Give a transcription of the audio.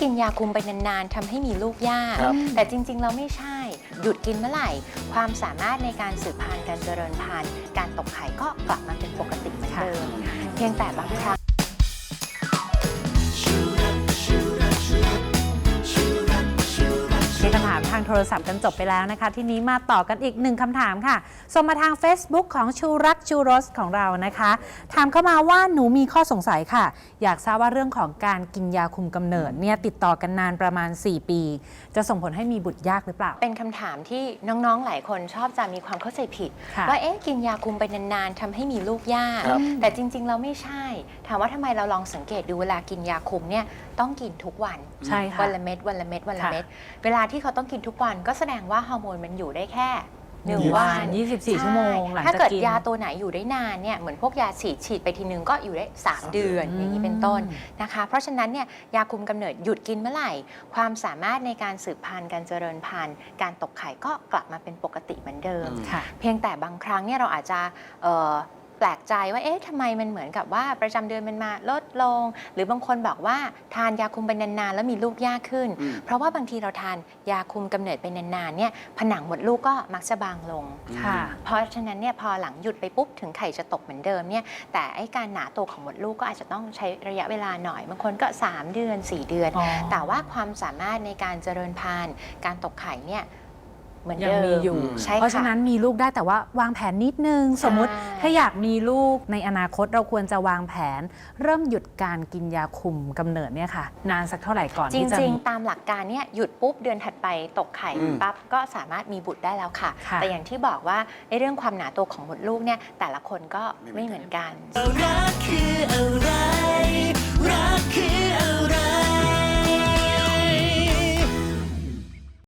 กินยาคุมไปนานๆทำให้มีลูกยาก ครับ แต่จริงๆเราไม่ใช่ หยุดกินเมื่อไหร่ ความสามารถในการสืบพันธุ์การเจริญพันธุ์การตกไข่ก็กลับมาเป็นปกติเหมือนเดิมเพียงแต่บางครั้งามทางโทรศัพท์กันจบไปแล้วนะคะ ทีนี้มาต่อกันอีกหนึ่งคำถามค่ะส่งมาทาง Facebook ของชูรักชูรสของเรานะคะ ถามเข้ามาว่าหนูมีข้อสงสัยค่ะ อยากทราบว่าเรื่องของการกินยาคุมกำเนิดเนี่ยติดต่อกันนานประมาณ 4 ปี จะส่งผลให้มีบุตรยากหรือเปล่า เป็นคำถามที่น้องๆ หลายคนชอบจะมีความเข้าใจผิด ค่ะ ว่าเอ๊ะกินยาคุมไปนานๆทำให้มีลูกยาก ครับ แต่จริงๆ เราไม่ใช่ ถามว่าทำไมเราลองสังเกตดูเวลากินยาคุมเนี่ยต้องกินทุกวัน ใช่ค่ะ วันละเม็ดวันละเม็ดวันละค่ะ เม็ดเวลาที่เขาต้องกินทุกวันก็แสดงว่าฮอร์โมนมันอยู่ได้แค่หนึ่งหนึ่งวัวันน24 ชั่วโมงหลังถ้าจากเกิดกินยาตัวไหนอยู่ได้นานเนี่ยเหมือนพวกยาฉีดฉีดไปทีนึงก็อยู่ได้ 3 เดือนอย่างนี้เป็นต้นนะคะ เพราะฉะนั้นเนี่ยยาคุมกำเนิดหยุดกินเมื่อไหร่ ความสามารถในการสืบพันธุ์การเจริญพันธุ์ การตกไข่ก็กลับมาเป็นปกติเหมือนเดิมค่ะเพียงแต่บางครั้งเนี่ยเราอาจจะเอ่อ แปลกใจว่าเอ๊ะทำไมมันเหมือนกับว่าประจำเดือนมันมาลดลง หรือบางคนบอกว่าทานยาคุมไปนานๆแล้วมีลูกยากขึ้น อืม เพราะว่าบางทีเราทานยาคุมกำเนิดไปนานๆเนี่ยผนังมดลูกก็มักจะบางลง ค่ะ เพราะฉะนั้นเนี่ยพอหลังหยุดไปปุ๊บถึงไข่จะตกเหมือนเดิมเนี่ยแต่ไอ้การหนาตัวของมดลูกก็อาจจะต้องใช้ระยะเวลาหน่อยบางคนก็ 3 เดือน 4 เดือนอ๋อแต่ว่าความสามารถในการเจริญพันธุ์การตกไข่เนี่ย เหมือนยังเดิมมีอยู่ ใช่เพราะฉะค่ะ นั้นมีลูกได้แต่ว่าวางแผนนิดนึง สมมุติใช่ถ้าอยากมีลูกในอนาคตเราควรจะวางแผน เริ่มหยุดการกินยาคุมกำเนิดเนี่ยค่ะ นานสักเท่าไหร่ก่อนจที่จะริง มี ๆ ตามหลักการเนี่ยหยุดปุ๊บเดือนถัดไปตกไข่อืม ปั๊บก็สามารถมีบุตรได้แล้วค่ะ ค่ะ แต่อย่างที่บอกว่าในเรื่องความหนาตัวของมดลูกเนี่ยแต่ละคนก็ไม่เหมือนกัน รักคืออะไร